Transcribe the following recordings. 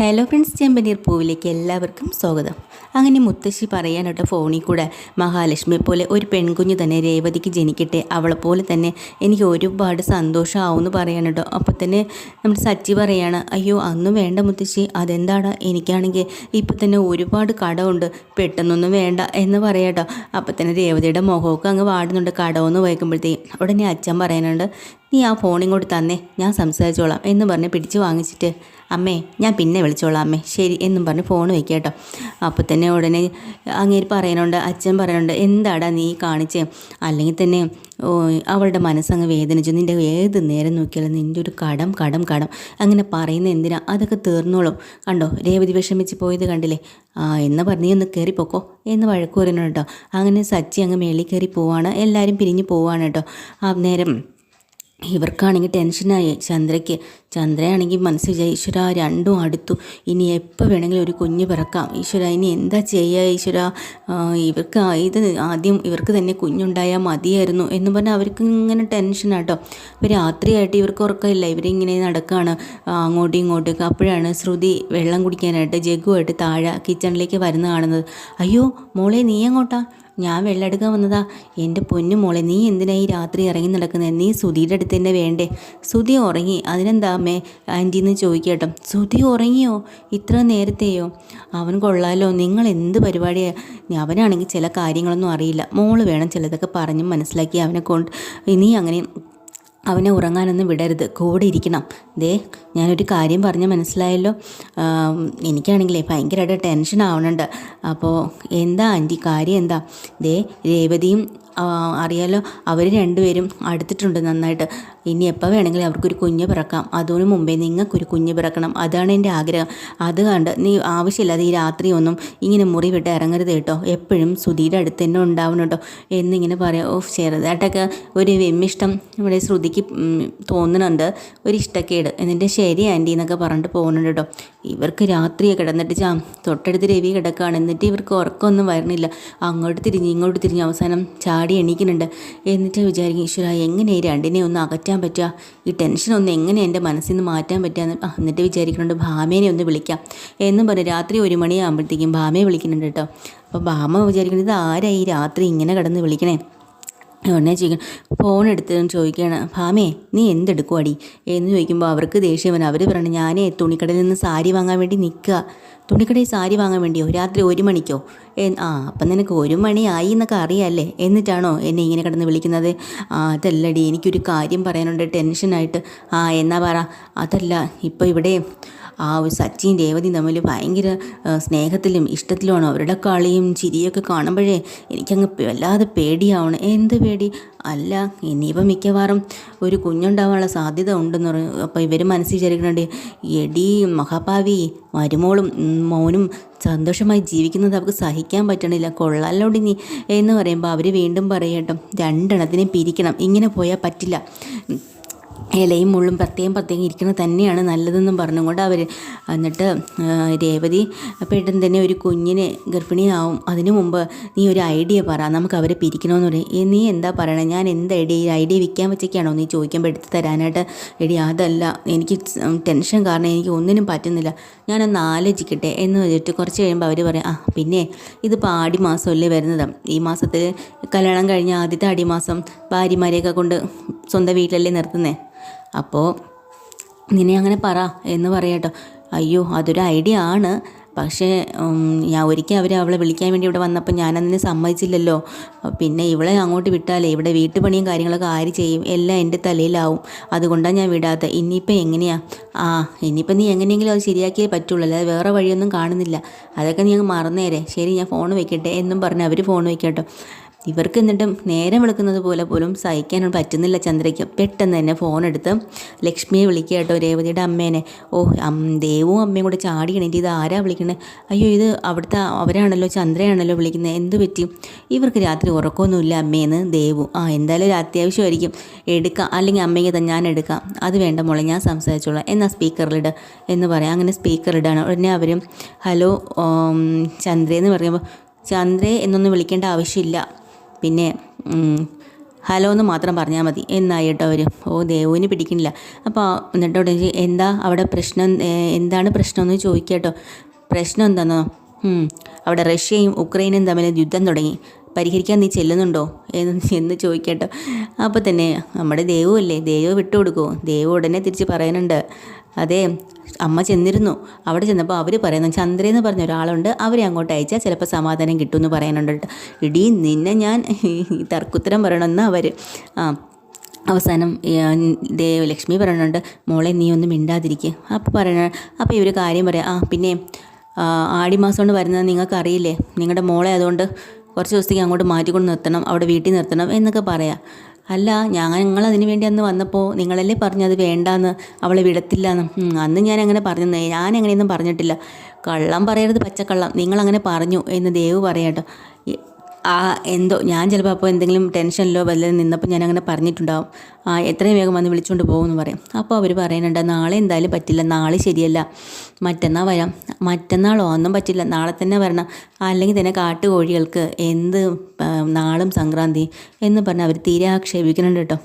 Hello friends ചെമ്പനീർ പൂവിലേക്ക് എല്ലാവർക്കും സ്വാഗതം. അങ്ങനെ മുത്തശ്ശി പറയാനോട്ട് ഫോണിൽ കൂടെ മഹാലക്ഷ്മി പോലെ ഒരു പെൺകുഞ്ഞ് തന്നെ രേവതിക്ക് ജനിക്കട്ടെ അവളെ പോലെ തന്നെ എനിക്ക് ഒരുപാട് സന്തോഷമാവുമെന്ന് പറയാനോട്ടോ. അപ്പോൾ തന്നെ നമ്മൾ സച്ചി പറയാണ് അയ്യോ അന്നും വേണ്ട മുത്തശ്ശി അതെന്താണ് എനിക്കാണെങ്കിൽ ഇപ്പം തന്നെ ഒരുപാട് കടമുണ്ട് പെട്ടെന്നൊന്നും വേണ്ട എന്ന് പറയാട്ടോ. അപ്പോൾ തന്നെ രേവതിയുടെ മുഖമൊക്കെ അങ്ങ് വാടുന്നുണ്ട് കടമെന്ന് വയ്ക്കുമ്പോഴത്തേക്കും ഉടനെ അച്ഛൻ പറയാനുണ്ട് നീ ആ ഫോണും ഇങ്ങോട്ട് തന്നേ ഞാൻ സംസാരിച്ചോളാം എന്ന് പറഞ്ഞ് പിടിച്ച് വാങ്ങിച്ചിട്ട് അമ്മേ ഞാൻ പിന്നെ വിളിച്ചോളാം അമ്മേ ശരി എന്നും പറഞ്ഞ് ഫോൺ വയ്ക്കുക കേട്ടോ. അപ്പോൾ തന്നെ ഉടനെ അങ്ങേര് പറയുന്നുണ്ട് അച്ഛൻ പറയുന്നുണ്ട് എന്താടാ നീ കാണിച്ച്? അല്ലെങ്കിൽ തന്നെ അവളുടെ മനസ്സങ്ങ് വേദനിച്ചു നിന്റെ ഏത് നേരം നോക്കിയാലും നിന്റെ ഒരു കടം കടം കടം. അങ്ങനെ പറയുന്ന എന്തിനാ? അതൊക്കെ തീർന്നോളും. കണ്ടോ രേവതി വിഷമിച്ച് പോയത് കണ്ടില്ലേ? ആ എന്ന് പറഞ്ഞ് നീ ഒന്ന് കയറിപ്പോക്കോ എന്ന് വഴക്കു പറയുന്നുണ്ട് കേട്ടോ. അങ്ങനെ സച്ചി അങ്ങ് മേളിൽ കയറി പോവാണ്. എല്ലാവരും പിരിഞ്ഞ് പോവാണ് കേട്ടോ. ആ നേരം ഇവർക്കാണെങ്കിൽ ടെൻഷനായി. ചന്ദ്രയ്ക്ക് ചന്ദ്രയാണെങ്കിൽ മനസ്സിൽ വിചാരിച്ചു ഈശ്വര രണ്ടും അടുത്തു. ഇനി എപ്പോൾ വേണമെങ്കിലും ഒരു കുഞ്ഞ് പിറക്കാം. ഈശ്വര ഇനി എന്താ ചെയ്യുക ഈശ്വര? ഇവർക്ക് ഇത് ആദ്യം ഇവർക്ക് തന്നെ കുഞ്ഞുണ്ടായാൽ മതിയായിരുന്നു. എന്ന് പറഞ്ഞാൽ അവർക്ക് ഇങ്ങനെ ടെൻഷനാട്ടോ ഇപ്പോൾ രാത്രിയായിട്ട് ഇവർക്ക് ഉറക്കമില്ല. ഇവരിങ്ങനെ നടക്കുകയാണ് അങ്ങോട്ടും ഇങ്ങോട്ടും അപ്പോഴാണ് ശ്രുതി വെള്ളം കുടിക്കാനായിട്ട് ജഗ്ഗുമായിട്ട് താഴെ കിച്ചണിലേക്ക് വരുന്ന കാണുന്നത്. അയ്യോ മോളെ നീ എങ്ങോട്ടാ? ഞാൻ വെള്ളമെടുക്കാൻ വന്നതാ. എന്റെ പൊന്നു മോളെ നീ എന്തിനാ ഈ രാത്രി ഇറങ്ങി നടക്കുന്നത് നീ സുധിയുടെ അടുത്ത് തന്നെ വേണ്ടേ? സുധി ഉറങ്ങി. അതിനെന്താ അമ്മേ? ആന്റി എന്ന് ചോദിക്കട്ടോ സുധി ഉറങ്ങിയോ? ഇത്ര നേരത്തെയോ? അവൻ കൊള്ളാലോ നിങ്ങൾ എന്ത് പരിപാടിയാണ് അവനാണെങ്കിൽ ചില കാര്യങ്ങളൊന്നും അറിയില്ല. മോൾ വേണം ചിലതൊക്കെ പറഞ്ഞ് മനസ്സിലാക്കി അവനെ കൊണ്ട്. നീ അങ്ങനെ അവനെ ഉറങ്ങാനൊന്നും വിടരുത്. കൂടെ ഇരിക്കണം. ദേ ഞാനൊരു കാര്യം പറഞ്ഞ് മനസ്സിലായല്ലോ. എനിക്കാണെങ്കിലേ ഭയങ്കരമായിട്ട് ടെൻഷൻ ആവണുണ്ട്. അപ്പോൾ എന്താ ആന്റി? കാര്യം എന്താ? ദേ രേവതിയും അറിയാലോ അവർ രണ്ടുപേരും അടുത്തിട്ടുണ്ട് നന്നായിട്ട്. ഇനി എപ്പോൾ വേണമെങ്കിലും അവർക്കൊരു കുഞ്ഞ് പിറക്കാം. അതിനു മുമ്പേ നിങ്ങൾക്കൊരു കുഞ്ഞ് പിറക്കണം. അതാണ് എന്റെ ആഗ്രഹം. അത് കണ്ട് നീ ആവശ്യമില്ലാതെ ഈ രാത്രി ഒന്നും ഇങ്ങനെ മുറി വിട്ട് ഇറങ്ങരുത് കേട്ടോ. എപ്പോഴും സുധിയുടെ അടുത്ത് തന്നെ ഉണ്ടാവണം കേട്ടോ. എന്നിങ്ങനെ പറയാം. ഓ ചെറുതായിട്ടൊക്കെ ഒരു വെമ്മിഷ്ടം ഇവിടെ ശ്രുതിക്ക് തോന്നുന്നുണ്ട്. ഒരു ഇഷ്ടക്കേട് എന്നിട്ട് ശരി ആന്റി എന്നൊക്കെ പറഞ്ഞിട്ട് പോകുന്നുണ്ട് കേട്ടോ. ഇവർക്ക് രാത്രിയെ കിടന്നിട്ട് ചാ തൊട്ടടുത്ത് രവി കിടക്കുകയാണ് എന്നിട്ട് ഇവർക്ക് ഉറക്കമൊന്നും വരണില്ല അങ്ങോട്ട് തിരിഞ്ഞ് ഇങ്ങോട്ട് തിരിഞ്ഞ് അവസാനം ചാടി എണീക്കുന്നുണ്ട്. എന്നിട്ട് വിചാരിക്കും ഈശ്വര എങ്ങനെ രണ്ടിനെ ഒന്ന് അകറ്റാൻ പറ്റുക. ഈ ടെൻഷൻ ഒന്ന് എങ്ങനെ എന്റെ മനസ്സിൽ നിന്ന് മാറ്റാൻ പറ്റുക എന്ന് എന്നിട്ട് വിചാരിക്കുന്നുണ്ട് ഭാമേനെ ഒന്ന് വിളിക്കാം. എന്നും പറഞ്ഞ് രാത്രി ഒരു മണിയാകുമ്പോഴത്തേക്കും ഭാമയെ വിളിക്കുന്നുണ്ട് കേട്ടോ. അപ്പോൾ ഭാമ വിചാരിക്കുന്നത് ആരായി രാത്രി ഇങ്ങനെ കിടന്ന് വിളിക്കണേ? ഉടനെ ചോദിക്കണം ഫോൺ എടുത്ത് ചോദിക്കുകയാണ് ഭാമേ നീ എന്തെടുക്കുവാടി? എന്ന് ചോദിക്കുമ്പോൾ അവർക്ക് ദേഷ്യം വരും. അവർ പറയണം ഞാനേ തുണിക്കടയിൽ നിന്ന് സാരി വാങ്ങാൻ വേണ്ടി നിൽക്കുക തുണിക്കടയിൽ സാരി വാങ്ങാൻ വേണ്ടിയോ? രാത്രി ഒരു മണിക്കോ? ആ അപ്പം നിനക്ക് ഒരു മണിയായി എന്നൊക്കെ അറിയാമല്ലേ എന്നിട്ടാണോ എന്നെ ഇങ്ങനെ കിടന്ന് വിളിക്കുന്നത്. ആ അതല്ലടി എനിക്കൊരു കാര്യം പറയാനുണ്ട്. ടെൻഷനായിട്ട്. ആ എന്നാ പറ. അതല്ല ഇപ്പോൾ ഇവിടെ ആ ഒരു സച്ചിൻ രേവതി തമ്മിൽ ഭയങ്കര സ്നേഹത്തിലും ഇഷ്ടത്തിലുമാണ്. അവരുടെ കളിയും ചിരിയൊക്കെ കാണുമ്പോഴേ എനിക്കങ്ങ് വല്ലാതെ പേടിയാവണം. എന്ത് പേടി? അല്ല ഇനിയിപ്പം മിക്കവാറും ഒരു കുഞ്ഞുണ്ടാവാനുള്ള സാധ്യത ഉണ്ടെന്ന് പറയും അപ്പോൾ ഇവർ മനസ്സിൽ വിചാരിക്കുന്നുണ്ട് എടി മഹാഭാവി മരുമോളും മോനും സന്തോഷമായി ജീവിക്കുന്നത് അവർക്ക് സഹിക്കാൻ പറ്റണില്ല. കൊള്ളാലോടി നീ എന്ന് പറയുമ്പോൾ അവർ വീണ്ടും പറയട്ടോ രണ്ടെണ്ണത്തിനെ പിരിക്കണം ഇങ്ങനെ പോയാൽ പറ്റില്ല. ഇലയും മുള്ളും പ്രത്യേകം പ്രത്യേകം ഇരിക്കുന്നത് തന്നെയാണ് നല്ലതെന്നും പറഞ്ഞുകൊണ്ട് അവർ എന്നിട്ട് രേവതി പെട്ടെന്ന് തന്നെ ഒരു കുഞ്ഞിനെ ഗർഭിണിയാവും. അതിനു മുമ്പ് നീ ഒരു ഐഡിയ പറ നമുക്ക് അവരെ പിരിക്കണമെന്ന് പറയും "ഏ, നീ എന്താ പറയണേ? ഞാൻ എന്ത് ഐഡിയ? ഐഡിയ വിൽക്കാൻ വെച്ചൊക്കെയാണോ നീ ചോദിക്കുമ്പോൾ എടുത്ത് തരാനായിട്ട്? എടി അതല്ല എനിക്ക് ടെൻഷൻ കാരണം എനിക്ക് ഒന്നിനും പറ്റുന്നില്ല. ഞാനൊന്ന് ആലോചിക്കട്ടെ എന്ന് വെച്ചിട്ട് കുറച്ച് കഴിയുമ്പോൾ അവർ പറയും ആ പിന്നെ ഇതിപ്പോൾ ആടി മാസമല്ലേ വരുന്നത്. ഈ മാസത്തിൽ കല്യാണം കഴിഞ്ഞ ആദ്യത്തെ ആടി മാസം ഭാര്യമാരെയൊക്കെ കൊണ്ട് സ്വന്തം വീട്ടിലല്ലേ നിർത്തുന്നേ? അപ്പോൾ നിന്നെ അങ്ങനെ പറ എന്ന് പറയട്ടോ അയ്യോ അതൊരു ഐഡിയ ആണ്. പക്ഷേ ഞാൻ ഒരിക്കൽ അവർ അവളെ വിളിക്കാൻ വേണ്ടി ഇവിടെ വന്നപ്പോൾ ഞാനതിന് സമ്മതിച്ചില്ലല്ലോ. പിന്നെ ഇവളെ അങ്ങോട്ട് വിട്ടാലേ ഇവിടെ വീട്ടുപണിയും കാര്യങ്ങളൊക്കെ ആര് ചെയ്യും? എല്ലാം എന്റെ തലയിലാവും. അതുകൊണ്ടാണ് ഞാൻ വിടാത്തത് ഇനിയിപ്പോൾ എങ്ങനെയാ? ആ ഇനിയിപ്പോൾ നീ എങ്ങനെയെങ്കിലും അത് ശരിയാക്കിയേ പറ്റുള്ളൂ. അല്ലാതെ വേറെ വഴിയൊന്നും കാണുന്നില്ല. അതൊക്കെ നീ അങ്ങ് മറന്നേരെ. ശരി ഞാൻ ഫോൺ വെക്കട്ടെ എന്നും പറഞ്ഞ് അവർ ഫോൺ വെക്കട്ടോ ഇവർക്ക് എന്നിട്ടും നേരം വിളിക്കുന്നത് പോലെ പോലും സഹിക്കാൻ പറ്റുന്നില്ല ചന്ദ്രയ്ക്ക്. പെട്ടെന്ന് തന്നെ ഫോൺ എടുത്ത് ലക്ഷ്മിയെ വിളിക്കുക കേട്ടോ രേവതിയുടെ അമ്മേനെ. ഓ ദേവും അമ്മയും കൂടെ ചാടി എണീറ്റ് ഇത് ആരാ വിളിക്കണേ? അയ്യോ ഇത് അവിടുത്തെ അവരാണല്ലോ ചന്ദ്രയാണല്ലോ വിളിക്കുന്നത്. എന്ത് പറ്റി? ഇവർക്ക് രാത്രി ഉറക്കമൊന്നുമില്ല അമ്മേന്ന് ദേവു. ആ എന്തായാലും ഒരു അത്യാവശ്യമായിരിക്കും. എടുക്കാം. അല്ലെങ്കിൽ അമ്മയ്ക്ക് തന്നെ ഞാൻ എടുക്കാം. അത് വേണ്ട മോളെ ഞാൻ സംസാരിച്ചോളാം. എന്നാൽ സ്പീക്കറിലിട് എന്ന് പറയാം. അങ്ങനെ സ്പീക്കറിടാണ് ഉടനെ അവരും ഹലോ ചന്ദ്രയെന്ന് പറയുമ്പോൾ ചന്ദ്രയെ എന്നൊന്നും വിളിക്കേണ്ട ആവശ്യമില്ല. പിന്നെ ഹലോ എന്ന് മാത്രം പറഞ്ഞാൽ മതി. എന്നായി കേട്ടോ അവർ ഓ ദേവുവിന് പിടിക്കുന്നില്ല. അപ്പോൾ എന്നിട്ട് ഉടനെ എന്താ അവിടെ പ്രശ്നം? എന്താണ് പ്രശ്നമെന്ന് ചോദിക്കുക കേട്ടോ പ്രശ്നം എന്താണെന്നോ അവിടെ റഷ്യയും ഉക്രൈനും തമ്മിൽ യുദ്ധം തുടങ്ങി. പരിഹരിക്കാൻ നീ ചെല്ലുന്നുണ്ടോ? എന്ന് എന്ന് ചോദിക്കട്ടോ. അപ്പോൾ തന്നെ നമ്മുടെ ദേവു അല്ലേ? ദേവ് വിട്ടുകൊടുക്കുമോ ദേവ് ഉടനെ തിരിച്ച് പറയുന്നുണ്ട്. അതെ അമ്മ ചെന്നിരുന്നു. അവിടെ ചെന്നപ്പോൾ അവർ പറയുന്നു ചന്ദ്രയെന്ന് പറഞ്ഞ ഒരാളുണ്ട്. അവരെ അങ്ങോട്ട് അയച്ചാൽ ചിലപ്പോൾ സമാധാനം കിട്ടുമെന്ന് പറയാനുണ്ട് ഇടീ നിന്നെ ഞാൻ തർക്കുത്തരം പറയണമെന്ന് അവർ ആ അവസാനം ദേവ് ലക്ഷ്മി പറയുന്നുണ്ട് മോളെ നീ ഒന്നും മിണ്ടാതിരിക്കുക അപ്പോൾ പറയണ അപ്പോൾ ഇവർ കാര്യം പറയാം ആ പിന്നെ ആടിമാസം കൊണ്ട് വരുന്നത് നിങ്ങൾക്കറിയില്ലേ? നിങ്ങളുടെ മോളെ അതുകൊണ്ട് കുറച്ച് ദിവസത്തേക്ക് അങ്ങോട്ട് മാറ്റിക്കൊണ്ട് നിർത്തണം അവിടെ വീട്ടിൽ നിർത്തണം എന്നൊക്കെ പറയാം. അല്ല ഞങ്ങൾ അതിന് വേണ്ടി അന്ന് വന്നപ്പോൾ നിങ്ങളല്ലേ പറഞ്ഞത് വേണ്ടാന്ന് അവളെ വിടത്തില്ലാന്ന്. എന്ന് അന്ന് ഞാൻ അങ്ങനെ പറഞ്ഞു ഞാൻ അങ്ങനെയൊന്നും പറഞ്ഞിട്ടില്ല. കള്ളം പറയരുത് പച്ചക്കള്ളം നിങ്ങളങ്ങനെ പറഞ്ഞു എന്ന് ദേവ് പറയാട്ടോ. ആ എന്തോ ഞാൻ ചിലപ്പോൾ അപ്പോൾ എന്തെങ്കിലും ടെൻഷനിലോ വല്ലതും നിന്നപ്പോൾ ഞാൻ അങ്ങനെ പറഞ്ഞിട്ടുണ്ടാവും. ആ എത്രയും വേഗം വന്ന് വിളിച്ചുകൊണ്ട് പോകുമെന്ന് പറയും. അപ്പോൾ അവർ പറയുന്നുണ്ട് നാളെ എന്തായാലും പറ്റില്ല നാളെ ശരിയല്ല. മറ്റന്നാൾ വരാം. മറ്റന്നാളോ ഒന്നും പറ്റില്ല. നാളെ തന്നെ വരണം. അല്ലെങ്കിൽ തന്നെ കാട്ടുകോഴികൾക്ക് എന്ത് നാളും സംക്രാന്തി എന്ന് പറഞ്ഞ് അവർ തീരെ ആക്ഷേപിക്കുന്നുണ്ട് കേട്ടോ.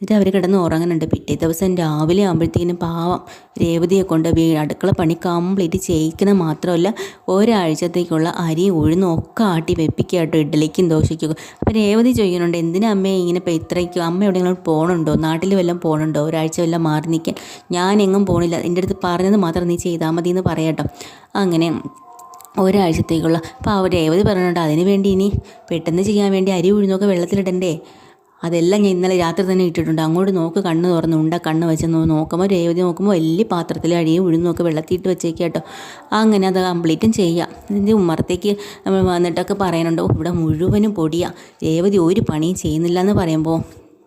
എന്നിട്ട് അവർ കിടന്ന് ഉറങ്ങുന്നുണ്ട്. പിറ്റേ ദിവസം രാവിലെ ആകുമ്പോഴത്തേക്കിനും പാവം രേവതിയെ കൊണ്ട് വീ അടുക്കള പണി കംപ്ലീറ്റ് ചെയ്യിക്കുന്ന മാത്രമല്ല ഒരാഴ്ചത്തേക്കുള്ള അരി ഉഴുന്നും ഒക്കെ ആട്ടി വെപ്പിക്കുക ഇഡ്ഡലിക്കും ദോശയ്ക്കും. അപ്പോൾ രേവതി ചോദിക്കുന്നുണ്ട് എന്തിനാ അമ്മയെ ഇങ്ങനെ ഇപ്പോൾ ഇത്രയ്ക്കും അമ്മ എവിടെയെങ്കിലും പോകണുണ്ടോ നാട്ടിൽ വല്ലതും പോകണുണ്ടോ ഒരാഴ്ച വല്ലതും മാറി നിൽക്കാൻ ഞാൻ എങ്ങും പോകണില്ല എന്റെ അടുത്ത് പറഞ്ഞത് മാത്രം നീ ചെയ്താൽ മതി എന്ന് പറയാട്ടോ അങ്ങനെ ഒരാഴ്ചത്തേക്കുള്ള അപ്പോൾ അവർ രേവതി പറഞ്ഞിട്ടുണ്ട് അതിന് വേണ്ടി ഇനി പെട്ടെന്ന് ചെയ്യാൻ വേണ്ടി അരി ഉഴുന്നൊക്കെ വെള്ളത്തിലിടണ്ടേ? അതെല്ലാം ഞാൻ ഇന്നലെ രാത്രി തന്നെ ഇട്ടിട്ടുണ്ട്. അങ്ങോട്ട് നോക്ക് കണ്ണ് തുറന്ന് ഉണ്ട കണ്ണ് വെച്ച് നോക്കുമ്പോൾ രേവതി നോക്കുമ്പോൾ വലിയ പാത്രത്തിൽ അരിയും ഉഴുന്നൊക്കെ വെള്ളത്തിയിട്ട് വെച്ചേക്ക് കേട്ടോ. അങ്ങനെ അത് കംപ്ലീറ്റും ചെയ്യാം. ഇതിന്റെ ഉമ്മറത്തേക്ക് നമ്മൾ വന്നിട്ടൊക്കെ പറയാനുണ്ടോ ഇവിടെ മുഴുവനും പൊടിയാണ് രേവതി ഒരു പണിയും ചെയ്യുന്നില്ല എന്ന് പറയുമ്പോൾ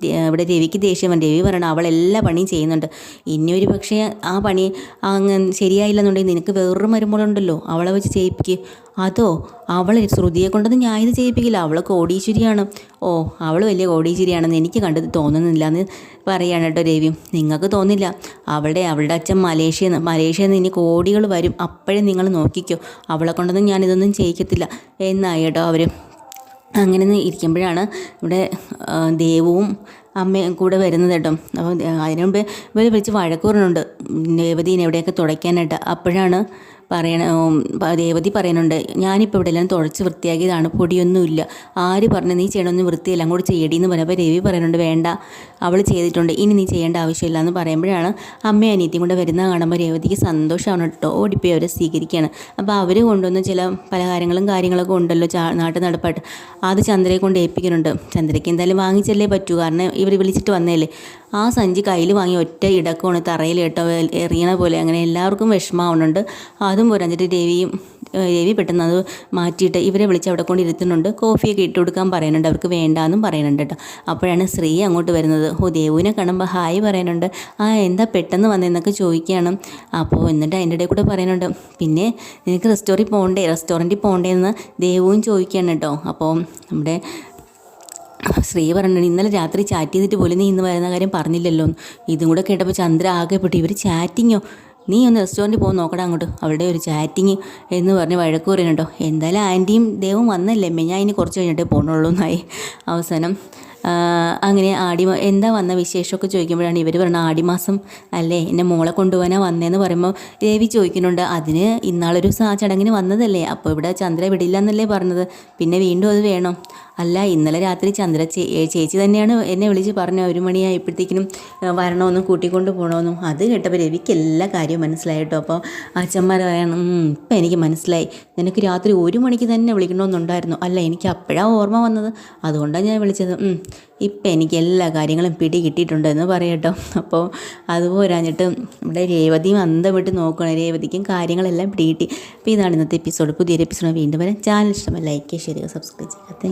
ഇവിടെ രവിക്ക് ദേഷ്യം വന്നു. രവി പറയണം അവൾ എല്ലാ പണിയും ചെയ്യുന്നുണ്ട്. ഇനി ഒരു പക്ഷേ ആ പണി അങ്ങ് ശരിയായില്ലെന്നുണ്ടെങ്കിൽ നിനക്ക് വേറൊരു മരുമോളുണ്ടല്ലോ. അവളെ വെച്ച് ചെയ്യിപ്പിക്ക്. അതോ? അവൾ ശ്രുതിയെ കൊണ്ടൊന്നും ഞാൻ ഇത് ചെയ്യിപ്പിക്കില്ല. അവൾ കോടീശ്വരിയാണ്. ഓ അവൾ വലിയ കോടീശ്വരിയാണെന്ന് എനിക്ക് കണ്ടത് തോന്നുന്നില്ല എന്ന് പറയുകയാണ് കേട്ടോ രവി നിങ്ങൾക്ക് തോന്നില്ല. അവളുടെ അവളുടെ അച്ഛൻ മലേഷ്യ മലേഷ്യയിൽ നിന്ന് ഇനി കോടികൾ വരും. അപ്പോഴേ നിങ്ങൾ നോക്കിക്കോ. അവളെ കൊണ്ടൊന്നും ഞാനിതൊന്നും ചെയ്യിക്കത്തില്ല. എന്നായി കേട്ടോ അവർ അങ്ങനെ ഇരിക്കുമ്പോഴാണ് ഇവിടെ ദേവവും അമ്മയും കൂടെ വരുന്നത് കേട്ടോ. അപ്പോൾ അതിനു മുമ്പ് ഇവർ വിളിച്ച് വഴക്ക് പറഞ്ഞുണ്ട് രേവതീനെ എവിടെയൊക്കെ തുടയ്ക്കാനായിട്ട്? അപ്പോഴാണ് പറയണ രേവതി പറയുന്നുണ്ട് ഞാനിപ്പോൾ ഇവിടെ എല്ലാം തുടച്ച് വൃത്തിയാക്കിയതാണ് പൊടിയൊന്നുമില്ല. ആര് പറഞ്ഞു നീ ചെയ്യണമെന്ന് വൃത്തിയെല്ലാം അങ്ങോട്ട് ചെയ്യടി എന്ന് പറഞ്ഞപ്പോൾ രവി പറയുന്നുണ്ട് വേണ്ട അവൾ ചെയ്തിട്ടുണ്ട് ഇനി നീ ചെയ്യേണ്ട ആവശ്യമില്ല. എന്ന് പറയുമ്പോഴാണ് അമ്മയും അനിയത്തിയും കൂടെ വരുന്ന കാണുമ്പോൾ രേവതിക്ക് സന്തോഷമാണ് കേട്ടോ. ഓടിപ്പോയി അവരെ സ്വീകരിക്കുകയാണ് അപ്പോൾ അവർ കൊണ്ടുവന്ന ചില പലഹാരങ്ങളും കാര്യങ്ങളൊക്കെ ഉണ്ടല്ലോ ചാ നാട്ടു നടപ്പായിട്ട്. അത് ചന്ദ്രയെ കൊണ്ട് ഏൽപ്പിക്കുന്നുണ്ട്. ചന്ദ്രയ്ക്ക് എന്തായാലും വാങ്ങിച്ചല്ലേ പറ്റൂ കാരണം ഇവർ വിളിച്ചിട്ട് വന്നേലേ. ആ സഞ്ചി കയ്യിൽ വാങ്ങി ഒറ്റ ഇടക്കമാണ് തറയിൽ കേട്ടോ എറിയണ പോലെ. അങ്ങനെ എല്ലാവർക്കും വിഷമാവുന്നുണ്ട് അതും പോരാഞ്ഞിട്ട് രവിയും ഏഹ് രവി പെട്ടെന്ന് അത് മാറ്റിയിട്ട് ഇവരെ വിളിച്ച് അവിടെ കൊണ്ട് ഇരുത്തുന്നുണ്ട്. കോഫിയൊക്കെ ഇട്ട് കൊടുക്കാൻ പറയുന്നുണ്ട്. അവർക്ക് വേണ്ടാന്നും പറയുന്നുണ്ട് കേട്ടോ. അപ്പോഴാണ് ശ്രീ അങ്ങോട്ട് വരുന്നത്. ഓ ദേവുവിനെ കാണുമ്പോൾ ഹായ് പറയുന്നുണ്ട്. ആ എന്താ പെട്ടെന്ന് വന്നതെന്നൊക്കെ ചോദിക്കുകയാണ്. അപ്പോൾ എന്നിട്ട് അതിന്റെ ഇടയിൽ കൂടെ പറയുന്നുണ്ട്. പിന്നെ നിനക്ക് റെസ്റ്റോറന്റിൽ പോകണ്ടേ റെസ്റ്റോറന്റിൽ പോകണ്ടേ എന്ന് ദേവുവും ചോദിക്കുകയാണ് കേട്ടോ. അപ്പോൾ നമ്മുടെ ശ്രീ പറഞ്ഞു ഇന്നലെ രാത്രി ചാറ്റ് ചെയ്തിട്ട് പോലും നീ ഇന്ന് വരുന്ന കാര്യം പറഞ്ഞില്ലല്ലോ. ഇതും കൂടെ കേട്ടപ്പോൾ ചന്ദ്ര ആകെ പെട്ടു. ഇവർ ചാറ്റിങ്ങോ നീ ഒന്ന് റെസ്റ്റോറന്റിൽ പോകാൻ നോക്കടാ അങ്ങോട്ട്. അവിടെ ഒരു ചാറ്റിങ് എന്ന് പറഞ്ഞ് വഴക്ക് പറയുന്നുണ്ടോ എന്തായാലും ആന്റിയും ദേവും വന്നല്ലേ? ഞാൻ ഇനി കുറച്ച് കഴിഞ്ഞിട്ട് പോകണുള്ളൂ എന്നായി. അവസാനം അങ്ങനെ ആടി എന്താ വന്ന വിശേഷമൊക്കെ ചോദിക്കുമ്പോഴാണ് ഇവർ പറഞ്ഞ ആടിമാസം അല്ലേ? എന്നെ മോളെ കൊണ്ടുപോകാനാ വന്നതെന്ന് പറയുമ്പോൾ രവി ചോദിക്കുന്നുണ്ട് അതിന് ഇന്നാളൊരു ചടങ്ങിന് വന്നതല്ലേ? അപ്പോൾ ഇവിടെ ചന്ദ്ര വിടില്ല എന്നല്ലേ പറഞ്ഞത്? പിന്നെ വീണ്ടും അത് വേണം? അല്ല ഇന്നലെ രാത്രി ചന്ദ്ര ചേച്ചി തന്നെയാണ് എന്നെ വിളിച്ച് പറഞ്ഞു ഒരു മണിയായപ്പോഴത്തേക്കിനും വരണമെന്നും കൂട്ടിക്കൊണ്ട് പോകണമെന്നും. അത് കേട്ടപ്പോൾ രവിക്ക് എല്ലാ കാര്യവും മനസ്സിലായി കേട്ടോ. അപ്പോൾ അച്ഛന്മാർ പറയണം "ഉം, ഇപ്പം എനിക്ക് മനസ്സിലായി. നിനക്ക് രാത്രി ഒരു മണിക്ക് തന്നെ വിളിക്കണമെന്നുണ്ടായിരുന്നു. അല്ല എനിക്ക് അപ്പോഴാണ് ഓർമ്മ വന്നത്. അതുകൊണ്ടാണ് ഞാൻ വിളിച്ചത്. ഇപ്പം എനിക്ക് എല്ലാ കാര്യങ്ങളും പിടി കിട്ടിയിട്ടുണ്ട് എന്ന് പറയട്ടോ അപ്പോൾ അതുപോരാഞ്ഞിട്ട് ഇവിടെ രേവതിയും അന്തം വിട്ട് നോക്കണം രേവതിക്കും കാര്യങ്ങളെല്ലാം പിടി കിട്ടി. അപ്പോൾ ഇതാണ് ഇന്നത്തെ എപ്പിസോഡ്. പുതിയൊരു എപ്പിസോഡ് വീണ്ടും വരാം. ചാനൽ ഇഷ്ടമായി ലൈക്ക് ചെയ്യുക സബ്സ്ക്രൈബ് ചെയ്യുക.